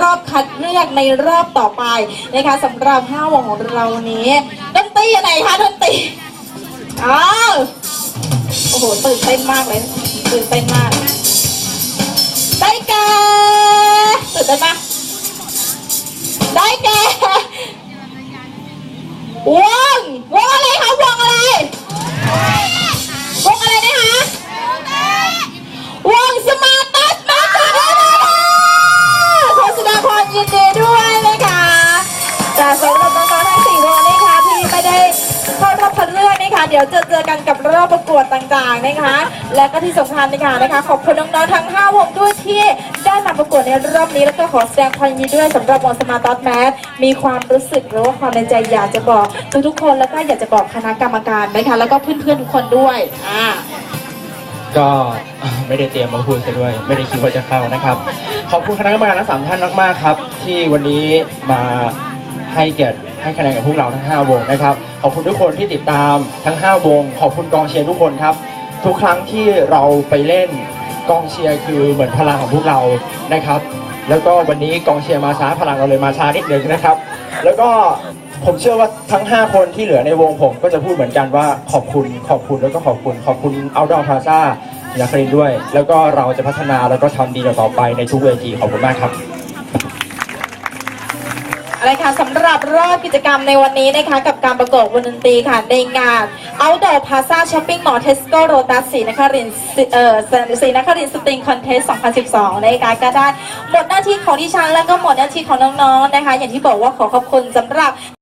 รอบคัดเลือกในรอบต่อไปนะคะสำหรับห้าวงของเราวันนี้ดนตรีไหนคะดนตรีอ้าวโอ้โหตื่นเต้นมากเลยตื่นเต้นมากได้แก่ตื่นเต้นปะได้แก่วงว ยินดีด้วยนะคะจากสำหรับน้องๆทั้งสี่วงนะคะที่ไม่ได้เข้ารอบคัดเลือกนะคะเดี๋ยวจะเจอกันกับรอบประกวดต่างๆนะคะ และก็ที่สำคัญนะคะนะคะ ขอบคุณน้องๆทั้ง5วงด้วยที่ได้มาประกวดในรอบนี้แล้วก็ขอแสดงความยินดีด้วยสำหรับวงสมาร์ทแมสมีความรู้สึกหรือว่าความในใจอยากจะบอกทุกๆคนแล้วก็อยากจะบอกคณะกรรมการนะคะแล้วก็เพื่อนๆทุกคนด้วยอ่าก็ไม่ได้เตรียมมาพูดซะด้วย ไม่ได้คิดว่าจะเข้านะครับ ขอบคุณคณะกรรมการทั้งสามท่านมากๆครับ ที่วันนี้มาให้เกียรติให้คะแนนกับพวกเราทั้ง 5 วงนะครับ ขอบคุณทุกคนที่ติดตามทั้ง 5 วง ขอบคุณกองเชียร์ทุกคนครับ ทุกครั้งที่เราไปเล่นกองเชียร์คือเหมือนพลังของพวกเรานะครับ แล้วก็วันนี้กองเชียร์มาช้าพลังเราเลยมาช้านิดนึงนะครับ แล้วก็ผมเชื่อว่าทั้ง 5 คนที่เหลือในวงผมก็จะพูดเหมือนกันว่าขอบคุณขอบคุณแล้วก็ขอบคุณขอบคุณ Outdoor Plaza ยา ครินด้วย แล้วก็เราจะพัฒนาแล้วก็ทำดีต่อไปในทุกเวทีขอบคุณมากครับอะไรคะสำหรับรอบกิจกรรมในวันนี้นะคะ กับการประกวดวงดนตรีค่ะ ในงาน Outdoor Plaza Shopping Mall Tesco Lotus ศรีนครินเอ่อศรีนครินสตริงคอนเทส2012 นะคะก็ได้หมดหน้าที่ของดิฉันแล้วก็หมดหน้าที่ของน้องๆนะคะ อย่างที่บอกว่าขอขอบคุณสำหรับ